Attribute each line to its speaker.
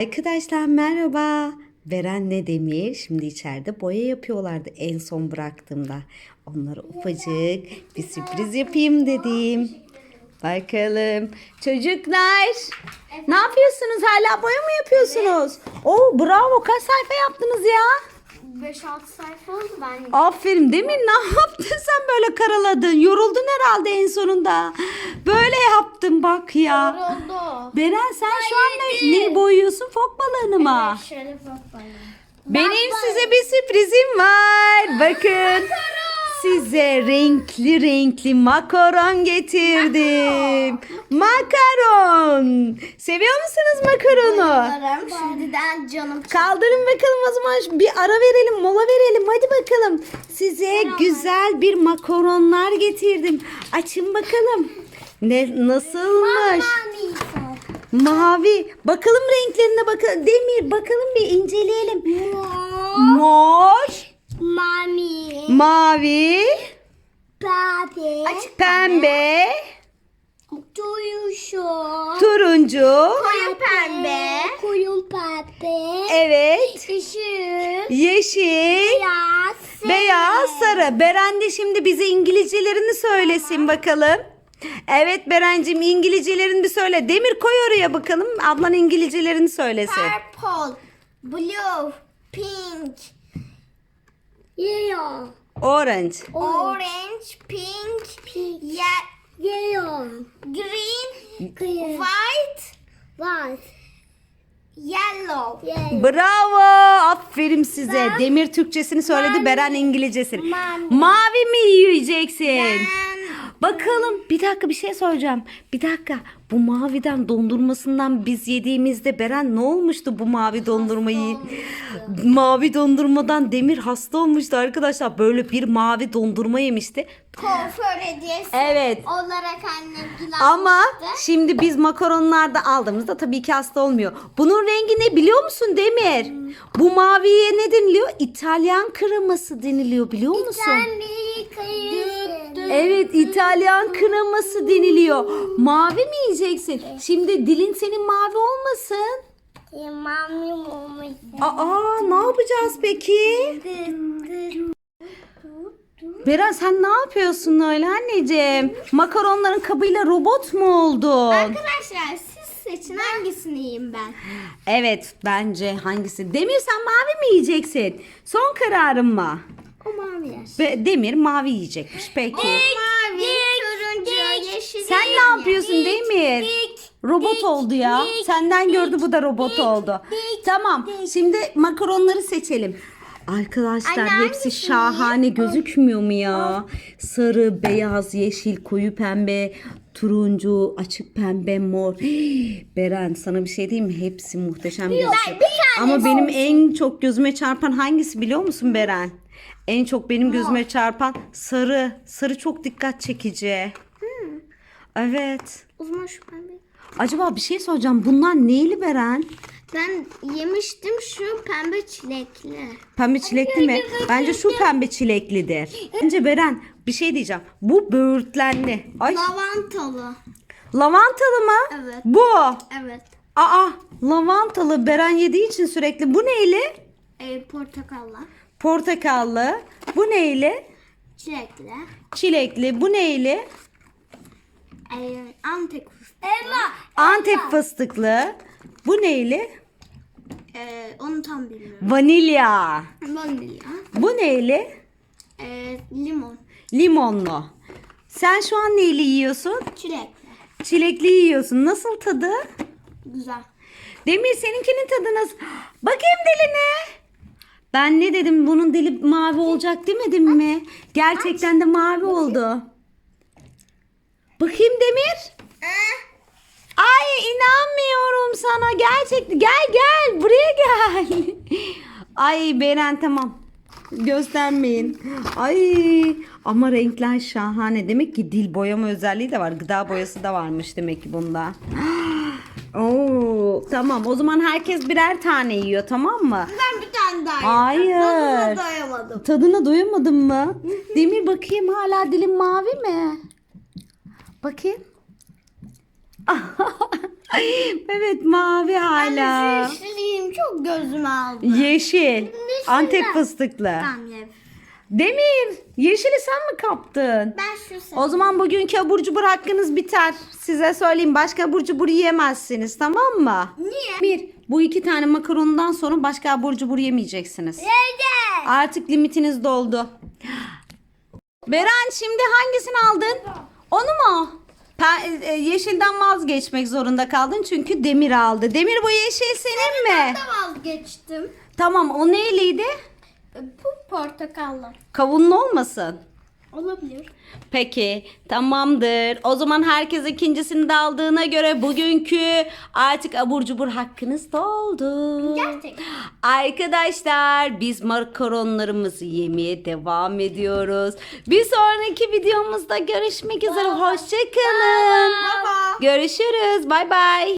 Speaker 1: Arkadaşlar merhaba. Beren'le Demir şimdi içeride boya yapıyorlardı en son bıraktığımda. Onlara ufacık bir sürpriz yapayım dedim. Bakalım. Çocuklar ne yapıyorsunuz? Hala boya mı yapıyorsunuz? Oo bravo kaç sayfa yaptınız ya?
Speaker 2: 5-6 sayfa oldu ben.
Speaker 1: Aferin Demir ne yaptın sen böyle karaladın? Yoruldun herhalde en sonunda. Böyle yaptın bak ya.
Speaker 2: Yoruldu.
Speaker 1: Beren sen şu an ne, boyuyorsun? Fok balığını mı?
Speaker 2: Şöyle bak bana.
Speaker 1: Benim size bir sürprizim var. Bakın. Size renkli renkli makaron getirdim. Makaron. Seviyor musunuz makaronu?
Speaker 2: Umarım şimdiden canım
Speaker 1: Kaldırın bakalım o zaman bir ara verelim, mola verelim. Hadi bakalım. Size güzel bir makaronlar getirdim. Açın bakalım. Ne nasılmış? Mavi. Bakalım renklerine bakalım. Demir bakalım bir inceleyelim. Mor,
Speaker 2: Mami.
Speaker 1: mavi,
Speaker 2: Papi. Açık
Speaker 1: pembe,
Speaker 2: Tuyuşu.
Speaker 1: turuncu.
Speaker 2: Koyu pembe. Koyu pembe.
Speaker 1: Evet.
Speaker 2: Işık.
Speaker 1: Yeşil,
Speaker 2: Beyaz.
Speaker 1: beyaz, sarı. Beren de şimdi bize İngilizcelerini söylesin bakalım. Evet Berencim İngilizcelerini bir söyle. Demir koy oraya bakalım. Ablan İngilizcelerini söylesin.
Speaker 2: Purple. Blue. Pink. Yellow.
Speaker 1: Orange.
Speaker 2: Orange, pink, ye- yellow, green, white, white, yellow.
Speaker 1: Bravo. Aferin size. Demir Türkçesini söyledi. Beren İngilizcesini.
Speaker 2: Mavi.
Speaker 1: Mavi mi yiyeceksin? Bakalım bir dakika bir şey soracağım. Bir dakika bu maviden dondurmasından biz yediğimizde Beren ne olmuştu bu mavi dondurmayı? Mavi dondurmadan Demir hasta olmuştu arkadaşlar. Böyle bir mavi dondurma yemişti.
Speaker 2: Kuaför hediyesi
Speaker 1: Evet.
Speaker 2: olarak annem
Speaker 1: Ama şimdi biz makaronlarda aldığımızda tabii ki hasta olmuyor. Bunun rengi ne biliyor musun Demir? Bu maviye ne deniliyor? İtalyan kreması deniliyor biliyor musun? Evet İtalyan kreması deniliyor. Mavi mi yiyeceksin? Şimdi dilin senin mavi olmasın.
Speaker 2: Mami mami.
Speaker 1: Aa ne yapacağız peki? Beren sen ne yapıyorsun öyle anneciğim? Makaronların kabıyla robot mu oldun?
Speaker 2: Arkadaşlar siz seçin hangisini yiyeyim ben?
Speaker 1: Evet bence hangisi? Demir sen mavi mi yiyeceksin? Son kararın mı?
Speaker 2: O mavi yer.
Speaker 1: Demir mavi yiyecekmiş peki.
Speaker 2: Mavi, turuncu, yeşil.
Speaker 1: Sen ne yapıyorsun Demir? Robot oldu ya. Senden gördü bu da robot oldu. Tamam. Şimdi makaronları seçelim. Arkadaşlar
Speaker 2: Anne,
Speaker 1: hepsi
Speaker 2: hangisini
Speaker 1: şahane gözükmüyor mu ya? Sarı, beyaz, yeşil, koyu pembe, turuncu, açık pembe, mor. Beren sana bir şey diyeyim mi? Hepsi muhteşem gözüküyor. Ama benim en çok gözüme çarpan hangisi biliyor musun Beren? En çok benim gözüme çarpan sarı. Sarı çok dikkat çekici. Evet.
Speaker 2: O zaman şu pembe.
Speaker 1: Acaba bir şey soracağım. Bunlar neyli Beren?
Speaker 2: Ben yemiştim şu pembe çilekli.
Speaker 1: Pembe çilekli mi? Bence şu pembe çileklidir. Bence Beren bir şey diyeceğim. Bu böğürtlenli. Ay
Speaker 2: Lavantalı.
Speaker 1: lavantalı mı?
Speaker 2: Evet.
Speaker 1: Bu.
Speaker 2: Evet.
Speaker 1: Aa lavantalı Beren yediği için sürekli. Bu neyli?
Speaker 2: E, portakallı.
Speaker 1: Portakallı. Bu neyli?
Speaker 2: Çilekli.
Speaker 1: Çilekli. Bu neyli?
Speaker 2: Antek fıstığı. Elma.
Speaker 1: Antep fıstıklı. Bu neyli?
Speaker 2: E, onu tam bilmiyorum.
Speaker 1: Vanilya.
Speaker 2: Vanilya.
Speaker 1: Bu neyli?
Speaker 2: E, limon.
Speaker 1: Limonlu. Sen şu an neyli yiyorsun?
Speaker 2: Çilekli.
Speaker 1: Çilekli yiyorsun. Nasıl tadı?
Speaker 2: Güzel.
Speaker 1: Demir seninkinin tadı nasıl? Bakayım diline. Ben ne dedim? Bunun dili mavi olacak demedim mi? Gerçekten de mavi oldu. Bakayım Demir. Ay inanmıyorum sana. Gerçekten gel gel buraya gel. Ay Beren tamam. Göstermeyin. Ay ama renkler şahane. Demek ki dil boyama özelliği de var. Gıda boyası da varmış demek ki bunda. Oo, tamam o zaman herkes birer tane yiyor tamam mı?
Speaker 2: Ben bir tane daha
Speaker 1: Hayır.
Speaker 2: yedim. Tadına doyamadım.
Speaker 1: Tadına doyamadın mı? Demir bakayım hala dilin mavi mi? Bakayım. evet mavi hala.
Speaker 2: Şu yeşilliğim çok gözüme aldı.
Speaker 1: Yeşil. Antep fıstıklı.
Speaker 2: Tamam ye.
Speaker 1: Demir, yeşili sen mi kaptın?
Speaker 2: Ben şu
Speaker 1: O zaman bugünkü abur cubur hakkınız biter. Size söyleyeyim başka abur cubur yiyemezsiniz tamam mı?
Speaker 2: Niye?
Speaker 1: Bir, bu iki tane makarondan sonra başka abur cubur yemeyeceksiniz.
Speaker 2: Yedi.
Speaker 1: Artık limitiniz doldu. Beren şimdi hangisini aldın? Onu mu? Pe- e, yeşilden vazgeçmek zorunda kaldın çünkü Demir aldı. Demir bu yeşil senin mi?
Speaker 2: Ben de vazgeçtim.
Speaker 1: Tamam o neyliydi?
Speaker 2: Bu portakallı.
Speaker 1: Kavunlu olmasın.
Speaker 2: Olabilir.
Speaker 1: Peki tamamdır. O zaman herkes ikincisini de aldığına göre bugünkü artık abur cubur hakkınız doldu.
Speaker 2: Gerçekten.
Speaker 1: Arkadaşlar biz makaronlarımızı yemeye devam ediyoruz. Bir sonraki videomuzda görüşmek üzere. Hoşçakalın. Görüşürüz. Bay bay.